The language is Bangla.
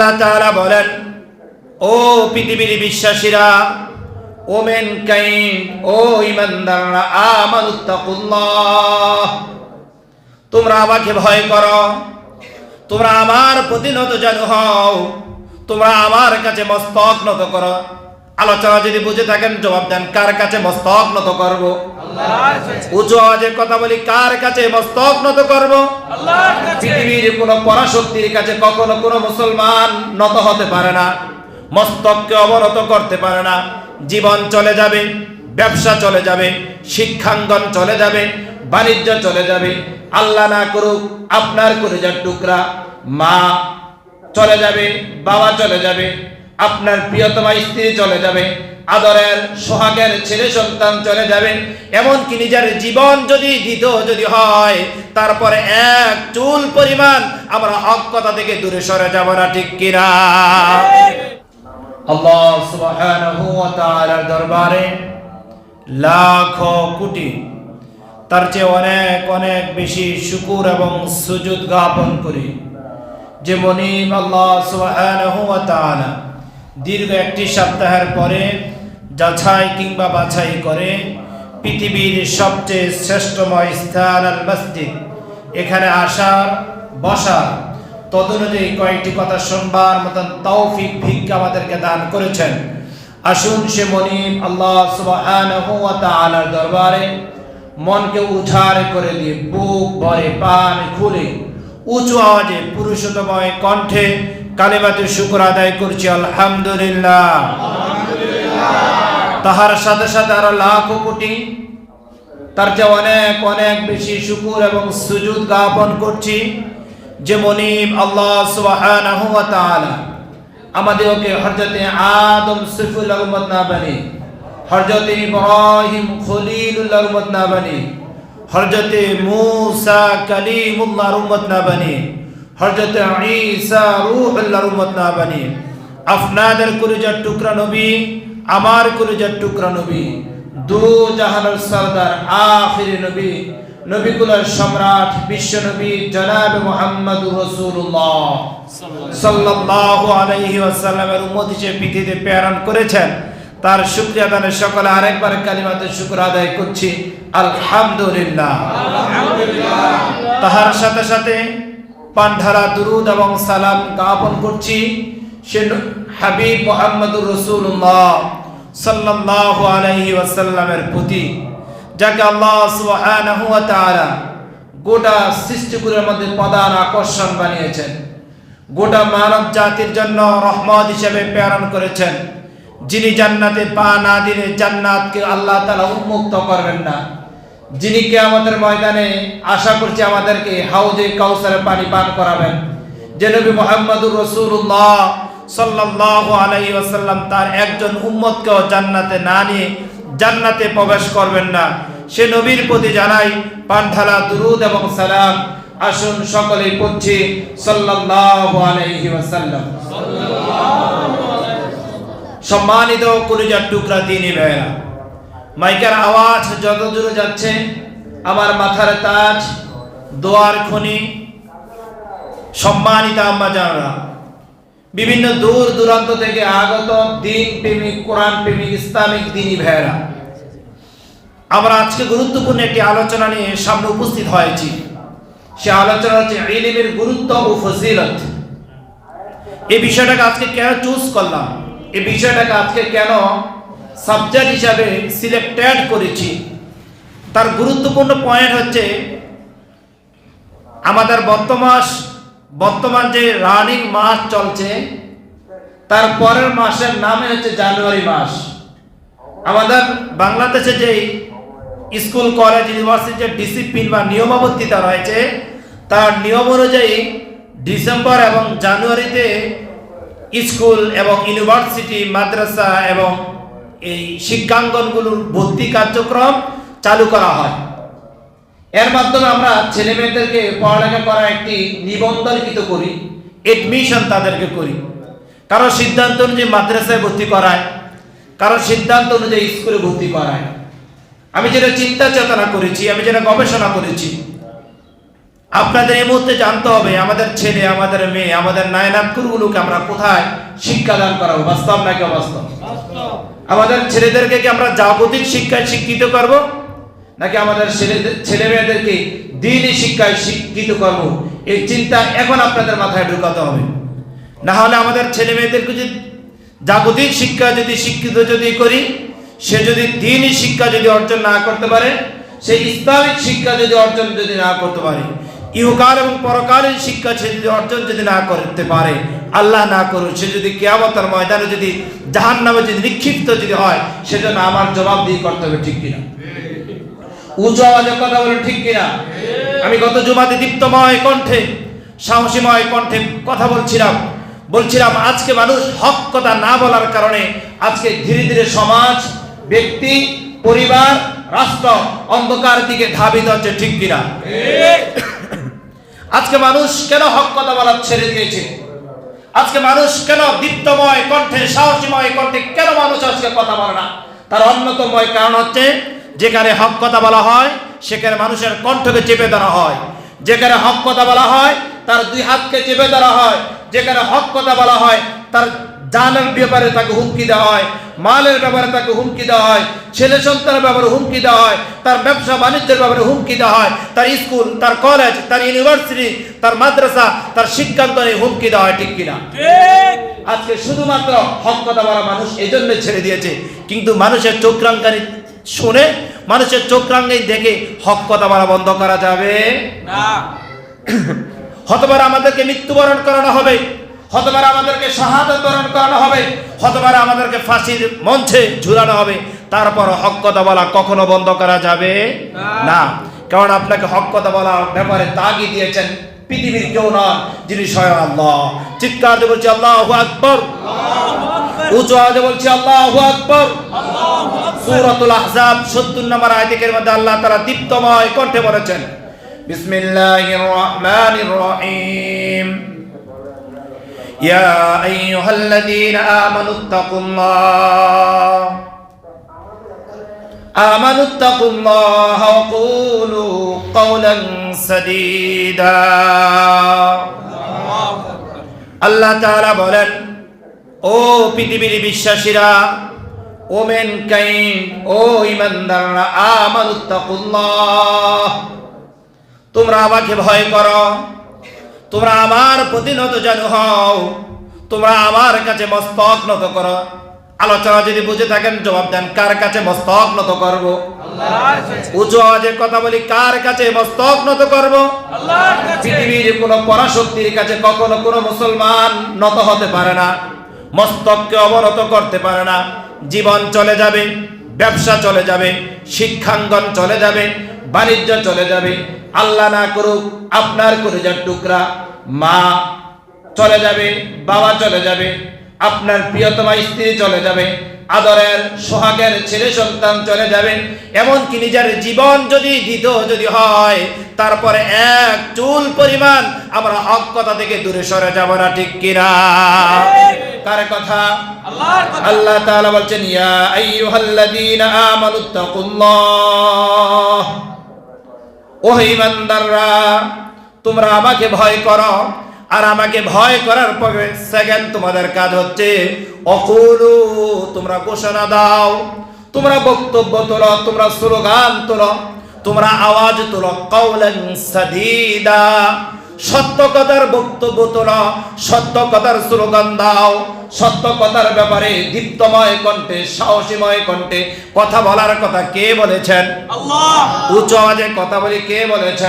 আল্লাহ তাআলা বলেন, ও পৃথিবীর বিশ্বাসীরা ও মেন কাইন, ও ইমানদাররা আমানুত্তাকুল্লাহ। তোমরা আমাকে ভয় করো, তোমরা আমার প্রতি নত জানু হও, তোমরা আমার কাছে মস্তক নত করো। আলোচনা যদি বুঝে থাকেন, জবাব দেন, কার কাছে মস্তক নত করব? উঁচু আওয়াজে কথা বলি, কার কাছে মস্তক নত করব? পৃথিবীর কোন পরাশক্তির কাছে কখনো কোনো মুসলমান নত হতে পারে না, মস্তককে অবনত করতে পারে না। জীবন চলে যাবে, ব্যবসা চলে যাবে, শিক্ষাঙ্গন চলে যাবে, বাণিজ্য চলে যাবে, আল্লাহ না করুক, আপনার কলেজার টুকরা, মা চলে যাবে, বাবা চলে যাবে আপনার প্রিয়তমা স্ত্রী চলে যাবে, আদরের সোহাগের ছেলে সন্তান চলে যাবে, এমনকি নিজের জীবন যদি দিত যদি হয়, তারপরে এক চুল পরিমাণ আমরা অজ্ঞতা থেকে দূরে সরে যাব না, ঠিক কিনা? আল্লাহ সুবহানাহু ওয়া তাআলার দরবারে লাখো কোটি, তার চেয়ে অনেক অনেক বেশি শুকুর এবং সুজুদ জ্ঞাপন করি। যে মনিব আল্লাহ সুবহানাহু ওয়া তাআলা দীর্ঘ একটি সপ্তাহের পরে যাচাই কিংবা বাছাই করে পৃথিবীর সবচেয়ে শ্রেষ্ঠময় স্থান আল মসজিদ। এখানে আসার, বসার, তদনুযায়ী কয়েকটি কথা শুনবার মতন তৌফিক ভিক্ষা আমাদেরকে দান করেছেন। আসুন সে মনিব আল্লাহ তাআলার দরবারে মনকে উঠার করে দিয়ে বুক ভরে, পান খুলে, উঁচু আওয়াজে পুরুষোত্তময় কণ্ঠে কালিমাতে শুকর আদায় করছি, আলহামদুলিল্লাহ। তাহার সাথে সাথে আরও লাখো কোটি, তার চেয়ে অনেক অনেক বেশি শুকুর এবং সুজুদ জ্ঞাপন করছি, যে মনিব আল্লাহ সুবহানাহু আমাদেরকে হযরতে আদম সফিউল্লাহর উম্মত না বানি হযরতে ইব্রাহিম খলিলুল্লাহর উম্মত না বানি হযরতে মূসা কালিমুল্লাহর উম্মত না বানি হযরতে ঈসা রূহুল্লাহর উম্মত না বানি। আপনাদের কলিজার টুকরা নবী আমার কলিজার টুকরা নবী। দু জাহানের সরদার আখিরি নবী। নবীগুলোর সম্রাট বিশ্ব নবী জনাব মোহাম্মদ রসুল্লাহ সাল্লাল্লাহু আলাইহি ওয়াসাল্লামের উম্মত হিসেবে পৃথিবীতে প্রেরণ করেছেন। তার শুকরিয়া দানের সকলে আরেকবার কালিমাতে শুকর আদায় করছি। আলহামদুলিল্লাহ। তাহার সাথে সাথে পান্ডারা দুরুদ এবং সালাম জ্ঞাপন করছি। সে হাবিব মোহাম্মদুর রসুল্লাহ সাল্লাল্লাহু আলাইহি ওয়াসাল্লামের প্রতি, যাকে আল্লাহ সুবহানাহু ওয়া তাআলা গোটা সৃষ্টিকুলের মধ্যে প্রধান আকর্ষণ বানিয়েছেন। গোটা মানব জাতির জন্য রহমত হিসেবে প্রেরণ করেছেন। যিনি জান্নাতে পা না দিলে জান্নাতকে আল্লাহ তাআলা উন্মুক্ত করবেন না। যিনি কে আমাদের ময়দানে আশা করছি আমাদেরকে হাউজে কাউসারে পানি পান করাবেন। যে নবী মোহাম্মদুর রসুল্লাহ সাল্লাল্লাহু আলাইহি ওয়াসাল্লাম তার একজন উম্মতকেও জান্নাতে না নিয়ে জান্নাতে প্রবেশ করবেন না। সে নবীর প্রতি জানাই পান্থালা দুরুদ এবং সালাম। আসুন সকলেই পড়ছি সাল্লাল্লাহু আলাইহি ওয়াসাল্লাম। সম্মানিত কলিজার টুকরা দিনী ভাইরা মাইকের আওয়াজ যত দূরে যাচ্ছে, আমার মাথার তাজ, দোয়ার খনি, সম্মানিত আম্মা জানরা। বিভিন্ন দূর দূরান্ত থেকে আগত দিন প্রেমিক, কোরআন প্রেমিক, ইসলামিক দিনী ভাইয়েরা, আমরা আজকে গুরুত্বপূর্ণ একটি আলোচনা নিয়ে সামনে উপস্থিত হয়েছি। সে আলোচনা হচ্ছে ইলিমের গুরুত্ব ও ফজিলত। এই বিষয়টাকে আজকে কেন চুজ করলাম? এই বিষয়টাকে আজকে কেন সাবজেক্ট হিসাবে সিলেক্টেড করেছি। তার গুরুত্বপূর্ণ পয়েন্ট হচ্ছে, আমাদের বর্তমান বর্তমান যে রানিং মাস চলছে, তার পরের মাসের নামে হচ্ছে জানুয়ারি মাস। আমাদের বাংলাদেশে যে স্কুল কলেজ ইউনিভার্সিটি ডিসিপ্লিন বা নিয়মাবর্তিতা রয়েছে, তার নিয়ম অনুযায়ী ডিসেম্বর এবং জানুয়ারিতে স্কুল এবং ইউনিভার্সিটি, মাদ্রাসা এবং এই শিক্ষাঙ্গনগুলোর ভর্তি কার্যক্রম চালু করা হয়। এর মাধ্যমে আমরা ছেলে মেয়েদেরকে পড়ালেখা করা একটি নিবন্ধনকৃত করি এডমিশন তাদেরকে করি। কারও সিদ্ধান্ত অনুযায়ী মাদ্রাসায় ভর্তি করায়, কারও সিদ্ধান্ত অনুযায়ী স্কুলে ভর্তি করায়। আমি যেটা চিন্তা চেতনা করেছি, আমি যেটা গবেষণা করেছি আপনাদের এই মুহূর্তে জানতে হবে, আমাদের ছেলে, আমাদের মেয়ে, আমাদের নায়নাতকুরগুলোকে আমরা কোথায় শিক্ষাদান করাবো? বাস্তব নাকি অবাস্তব? আমাদের ছেলেদেরকে কি আমরা জাগতিক শিক্ষায় শিক্ষিত করব? নাকি আমাদের ছেলে মেয়েদেরকে দিনই শিক্ষায় শিক্ষিত করব? এই চিন্তা এখন আপনাদের মাথায় ঢুকাতে হবে। না হলে আমাদের ছেলে মেয়েদেরকে যদি জাগতিক শিক্ষা যদি শিক্ষিত যদি করি, সে যদি দিনই শিক্ষা যদি অর্জন না করতে পারে, সে ইসলামিক শিক্ষা যদি অর্জন যদি না করতে পারে ইহকাল এবং পরকালীন শিক্ষা সে যদি অর্জন যদি না করতে পারে, আল্লাহ না করুন সে যদি কেয়ামতের ময়দানে যদি জাহান নামে যদি নিক্ষিপ্ত যদি হয়, সেজন্য আমার জবাব দিয়ে করতে হবে, ঠিক কিনা? উঁচু আওয়াজে কথা বলে ঠিক কিনা? আমি গত জুমাতে দীপ্তময় কণ্ঠে, সাহসীময় কণ্ঠে কথা বলছিলাম। বলছিলাম, আজকে মানুষ হক কথা না বলার কারণে আজকে ধীরে ধীরে সমাজ, ব্যক্তি, পরিবার, রাষ্ট্র অন্ধকার দিকে ধাবিত হচ্ছে, ঠিক কিনা? আজকে মানুষ কেন হক কথা বলা ছেড়ে দিয়েছে? আজকে মানুষ কেন দীপ্তময় কণ্ঠে, সাহসীময় কণ্ঠে কেন মানুষ আজকে কথা বলে না? তার অন্যতম কারণ হচ্ছে, যেখানে হক কথা বলা হয়, সেখানে মানুষের কণ্ঠকে চেপে ধরা হয়। যেখানে হক কথা বলা হয়, তার দুই হাতকে চেপে ধরা হয়। যেখানে হক কথা বলা হয়, তার জানের ব্যাপারে তাকে হুমকি দেওয়া হয় মালের ব্যাপারে তাকে হুমকি দেওয়া হয় ছেলে সন্তানের ব্যাপারে হুমকি দেওয়া হয় তার ব্যবসা বাণিজ্যের ব্যাপারে হুমকি দেওয়া হয় তার স্কুল তার কলেজ তার ইউনিভার্সিটি তার মাদ্রাসা তার শিক্ষান্ত হুমকি দেওয়া হয় ঠিক কিনা? আজকে শুধুমাত্র হক কথা বলা মানুষ এই জন্য ছেড়ে দিয়েছে কিন্তু মানুষের চোখরাঙ্গানি শুনে মানুষের চোখরাঙ্গানি দেখে হক কথা বলা বন্ধ করা যাবে? না। হতবার আমাদেরকে মৃত্যুবরণ করানো হবে। হতবার আমাদেরকে শাহাদত বরণ করানো হবে হতবার আমাদেরকে ফাঁসির মঞ্চে ঝুলানো হবে। তারপর হক কথা বলা কখনো বন্ধ করা যাবে না। কারণ আপনাকে হক কথা বলার ব্যাপারে তাগি দিয়েছেন পৃথিবীর কেউ নন যিনি স্বয়ং আল্লাহ। চিৎকার দিয়ে বলছি আল্লাহ আকবর। উঁচু আওয়াজে বলছি আল্লাহ আকবর। সূরাতুল আহজাব 70 নম্বর আয়াতের মধ্যে আল্লাহ তাআলা দীপ্তময় কণ্ঠে বলেছেন বিসমিল্লাহির রহমানির রহিম। يا أيها الذين آمنوا اتقوا الله آمنوا اتقوا الله وقولوا قولا سديدا আল্লাহ তাআলা বলেন ও পৃথিবীর বিশ্বাসীরা ও মেন কাইন ও ইমানদাররা আমানুত্তাকুল্লাহ তোমরা আমাকে ভয় করো তোমরা আমার প্রতি নত জানু হও। তোমরা আমার কাছে মস্তক নত করো। আলোচনা যদি বুঝে থাকেন, জবাব দেন, কার কাছে মস্তক নত করব? উঁচু আওয়াজে কথা বলি, কার কাছে মস্তক নত করব? পৃথিবীর কোন পরাশক্তির কাছে কখনো কোনো মুসলমান নত হতে পারে না, মস্তককে অবনত করতে পারে না। জীবন চলে যাবে, ব্যবসা চলে যাবে, শিক্ষাঙ্গন চলে যাবে বাণিজ্য চলে যাবে। আল্লাহ না করুক আপনার কলিজার টুকরা মা চলে যাবে বাবা চলে যাবে আপনার প্রিয়তমা স্ত্রী চলে যাবে আদরের সোহাগের ছেলে সন্তান চলে যাবে এমনকি নিজের জীবন যদি দিত যদি হয় তারপরে এক চুল পরিমাণ আমরা কথা থেকে দূরে সরে যাব না ঠিক কিনা? কার কথা? আল্লাহ তাআলা বলছেন ইয়া আইয়ুহাল্লাযীনা আমানুত্তাকুল্লাহ ও ইমানদাররা, তোমরা আমাকে ভয় করো, আর আমাকে ভয় করার পরে সেকেন্ড তোমাদের কাজ হচ্ছে, অকুলু, তোমরা ঘোষণা দাও, তোমরা বক্তব্য তোলো, তোমরা স্লোগান তোলো, তোমরা আওয়াজ তোলো কৌলেন সাদিদা। সত্য কথার বক্তব্য তোলা সত্য কথার স্লোগান দাও। সত্য কথার ব্যাপারে দীপ্তময় কণ্ঠে সাহসীময় কণ্ঠে কথা বলার কথা কে বলেছেন? উচ্চ আওয়াজে কথা বলি কে বলেছেন?